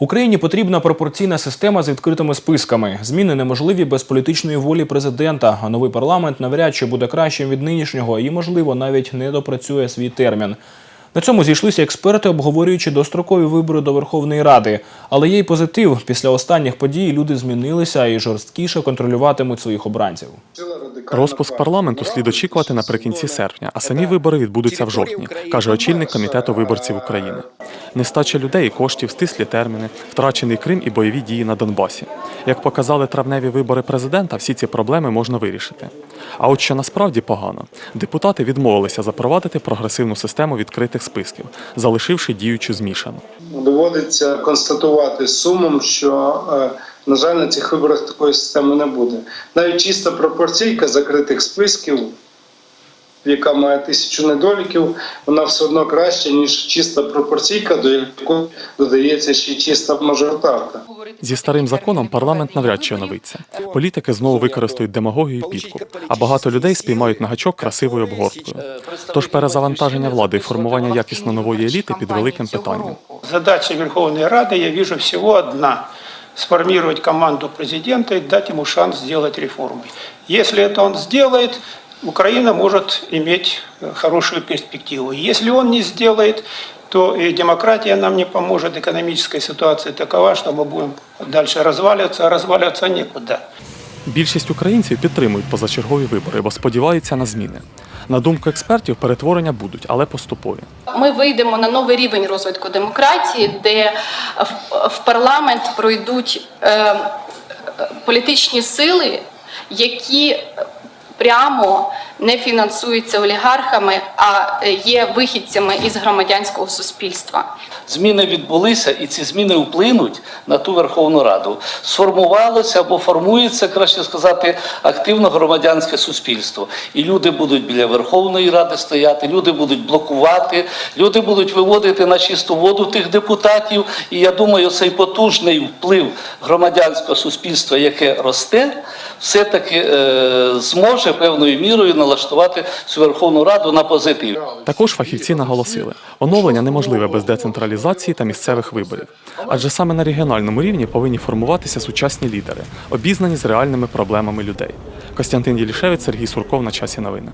Україні потрібна пропорційна система з відкритими списками. Зміни неможливі без політичної волі президента. А новий парламент навряд чи буде кращим від нинішнього і, можливо, навіть не допрацює свій термін. На цьому зійшлися експерти, обговорюючи дострокові вибори до Верховної Ради. Але є й позитив. Після останніх подій люди змінилися і жорсткіше контролюватимуть своїх обранців. Розпуск парламенту слід очікувати наприкінці серпня, а самі вибори відбудуться в жовтні, каже очільник комітету виборців України. Нестача людей коштів, стислі терміни, втрачений Крим і бойові дії на Донбасі. Як показали травневі вибори президента, всі ці проблеми можна вирішити. А от що насправді погано, депутати відмовилися запровадити прогресивну систему відкритих списків, залишивши діючу змішану. Доводиться констатувати сумом, що, е, на жаль, на цих виборах такої системи не буде. Навіть чиста пропорційка закритих списків, яка має тисячу недоліків, вона все одно краща, ніж чиста пропорційка, до якої додається ще й чиста мажоритарка. Зі старим законом парламент навряд чи оновиться. Політики знову використають демагогію і підкуп, а багато людей спіймають на гачок красивою обгорткою. Тож перезавантаження влади і формування якісно нової еліти під великим питанням. Задача Верховной Рады, я вижу, всего одна – сформировать команду президента и дать ему шанс сделать реформы. Если это он сделает, Украина может иметь э, хорошую перспективу. Если он не сделает, то и демократия нам не поможет, экономическая ситуация такова, что мы будем дальше разваливаться, а разваливаться некуда. Більшість українців підтримують позачергові вибори, бо сподіваються на зміни. На думку експертів, перетворення будуть, але поступові. Ми вийдемо на новий рівень розвитку демократії, де в, в парламент пройдуть е, е, політичні сили, які прямо не фінансуються олігархами, а е, є вихідцями із громадянського суспільства. Зміни відбулися, і ці зміни вплинуть на ту Верховну Раду. Сформувалося або формується, краще сказати, активно громадянське суспільство. І люди будуть біля Верховної Ради стояти, люди будуть блокувати, люди будуть виводити на чисту воду тих депутатів. І я думаю, цей потужний вплив громадянського суспільства, яке росте, все-таки е, зможе певною мірою налаштувати цю Верховну Раду на позитив. Також фахівці наголосили, оновлення неможливе без децентралізації та місцевих виборів. Адже саме на регіональному рівні повинні формуватися сучасні лідери, обізнані з реальними проблемами людей. Костянтин Єлішевець, Сергій Сурков на часі новини.